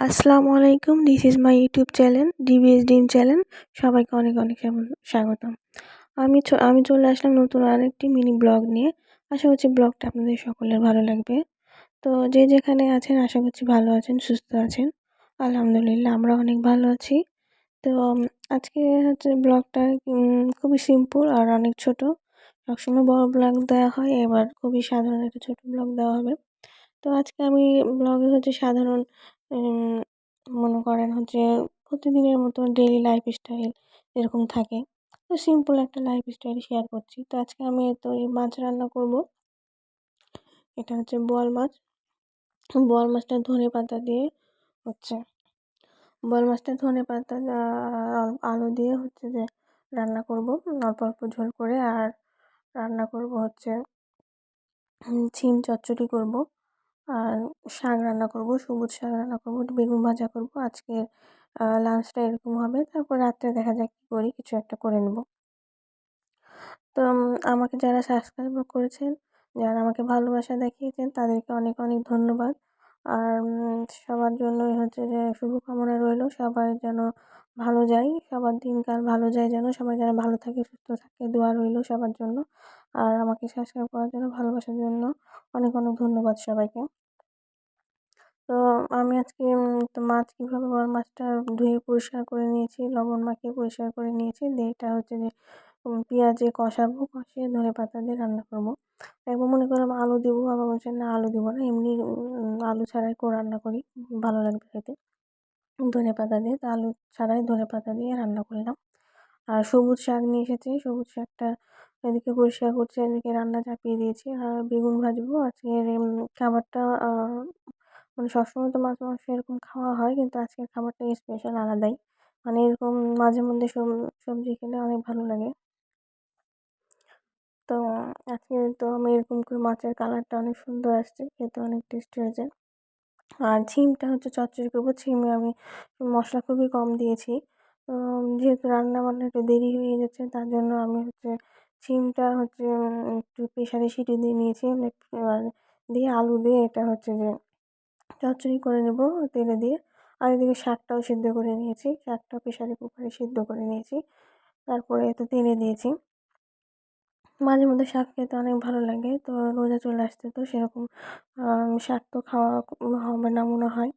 আসসালামু আলাইকুম this is my YouTube channel DBS ডিম চ্যানেল সবাইকে অনেক অনেক স্বাগতম। আমি আমি চলে আসলাম নতুন আরেকটি মিনি ব্লগ নিয়ে। আশা করছি ব্লগটা আপনাদের সকলের ভালো লাগবে। তো যে যেখানে আছেন, আশা করছি ভালো আছেন, সুস্থ আছেন। আলহামদুলিল্লাহ, আমরা অনেক ভালো আছি। তো আজকে হচ্ছে ব্লগটা খুবই সিম্পল আর অনেক ছোট। সবসময় বড় ব্লগ দেওয়া হয়, এবার খুবই সাধারণ একটা ছোট ব্লগ দেওয়া হবে। তো আজকে আমি ব্লগে হচ্ছে সাধারণ মনে করেন হচ্ছে প্রতিদিনের মতো ডেলি লাইফ স্টাইল এরকম থাকে। তো সিম্পল একটা লাইফ স্টাইল শেয়ার করছি। তো আজকে আমি তো এই মাছ রান্না করব। এটা হচ্ছে বোয়াল মাছ। বোয়াল মাছটা ধনে পাতা দিয়ে হচ্ছে, বোয়াল মাছটা ধনে পাতা আলু দিয়ে হচ্ছে যে রান্না করব। অল্প অল্প ঝোল করে আর রান্না করব হচ্ছে ছিম চচ্চড়ি করব। আর শাক রান্না করব, সবুজ শাক রান্না করব, বেগুন ভাজা করব। আজকে লাঞ্চটা এরকম হবে। তারপর রাত্রে দেখা যাক কী করি, কিছু একটা করে নেব। তো আমাকে যারা সাবস্ক্রাইব করেছেন, যারা আমাকে ভালোবাসা দেখিয়েছেন, তাদেরকে অনেক অনেক ধন্যবাদ। আর সবার জন্যই হচ্ছে যে শুভকামনা রইল, সবাই যেন ভালো যায়, সবার দিনকাল ভালো যায় যেন, সবাই যেন ভালো থাকে, সুস্থ থাকে, দোয়া রইল সবার জন্য। আর আমাকে সাবস্ক্রাইব করার জন্য, ভালোবাসার জন্য অনেক অনেক ধন্যবাদ সবাইকে। তো আমি আজকে মাছ কীভাবে মাছটা ধুয়ে পরিষ্কার করে নিয়েছি, লবণ মাখিয়ে পরিষ্কার করে নিয়েছি, দিয়ে এটা হচ্ছে যে পেঁয়াজে কষাবো, কষিয়ে ধনে পাতা দিয়ে রান্না করব। একবার মনে করলাম আলু দেবো আবার বলছে না আলু দেবো না, এমনি আলু ছাড়াই করে রান্না করি, ভালো লাগবে খেতে। ধনে পাতা দিয়ে, তো আলু ছাড়াই ধনে পাতা দিয়ে রান্না করলাম। আর সবুজ শাক নিয়ে এসেছি। সবুজ শাকটা এদিকে পরিষ্কার করছি, এদিকে রান্না চাপিয়ে দিয়েছি। আর বেগুন ভাজবো। আজকের খাবারটা মানে সবসময় তো মাছ মাংস এরকম খাওয়া হয়, কিন্তু আজকের খাবারটা স্পেশাল আলাদাই। মানে এরকম মাঝে মধ্যে সবজি খেলে অনেক ভালো লাগে। তো আজকে তো আমি এরকম করে মাছের কালারটা অনেক সুন্দর আসছে, খেতে অনেক টেস্টি হয়েছে। আর ছিমটা হচ্ছে চচ্চড়ি করব। ছিমে আমি মশলা খুবই কম দিয়েছি। যেহেতু রান্না বান্না একটু দেরি হয়ে যাচ্ছে, তার জন্য আমি হচ্ছে ছিমটা হচ্ছে একটু প্রেশারে সিটি দিয়ে নিয়েছি। দিয়ে আলু দিয়ে এটা হচ্ছে যে চচ্চড়ি করে নেব তেলে দিয়ে। আর এদিকে শাকটাও সিদ্ধ করে নিয়েছি, শাকটা প্রেশারে কুকারে সিদ্ধ করে নিয়েছি। তারপরে এতে তেলে দিয়েছি। মাঝে মধ্যে শাক খেতে অনেক ভালো লাগে, তো রোজা চলে আসছে তো সেরকম শাক তো খাওয়া হবে না মনে হয়।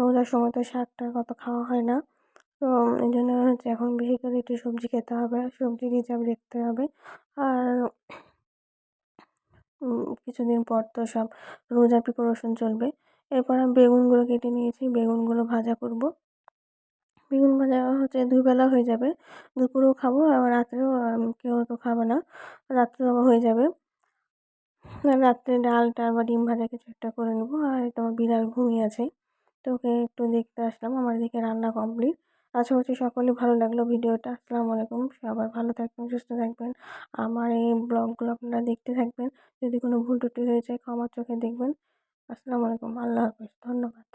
রোজার সময় তো শাকটা কত খাওয়া হয় না। তো এই জন্য হচ্ছে এখন বেশি করে একটু সবজি খেতে হবে সবজি হিসাব দেখতে হবে। আর কিছুদিন পর তো সব রোজার প্রিপারেশন চলবে। এরপর আমি বেগুনগুলো কেটে নিয়েছি, বেগুনগুলো ভাজা করব। বেগুন ভাজা হচ্ছে দুবেলা হয়ে যাবে, দুপুরেও খাব, আবার রাত্রেও কেউ তো খাবে না রাত্রেও আবার হয়ে যাবে। রাত্রে ডাল টাল বা ডিম ভাজা কিছু একটা করে নেব, আর তোমার বিড়াল ঘুমিয়ে আছে। তো ওকে একটু দেখতে আসলাম, আমার দিকে রান্না কমপ্লিট। আশা করছি সকলে ভালো লাগল ভিডিওটা। আসসালামু আলাইকুম। সবাই ভালো থাকবেন, সুস্থ থাকবেন। আমার এই ব্লগগুলো আপনারা দেখতে থাকবেন। যদি কোনো ভুল টুটি হয়ে যায় ক্ষমার চোখে দেখবেন। আসসালামু আলাইকুম। আল্লাহ হাফিজ। ধন্যবাদ।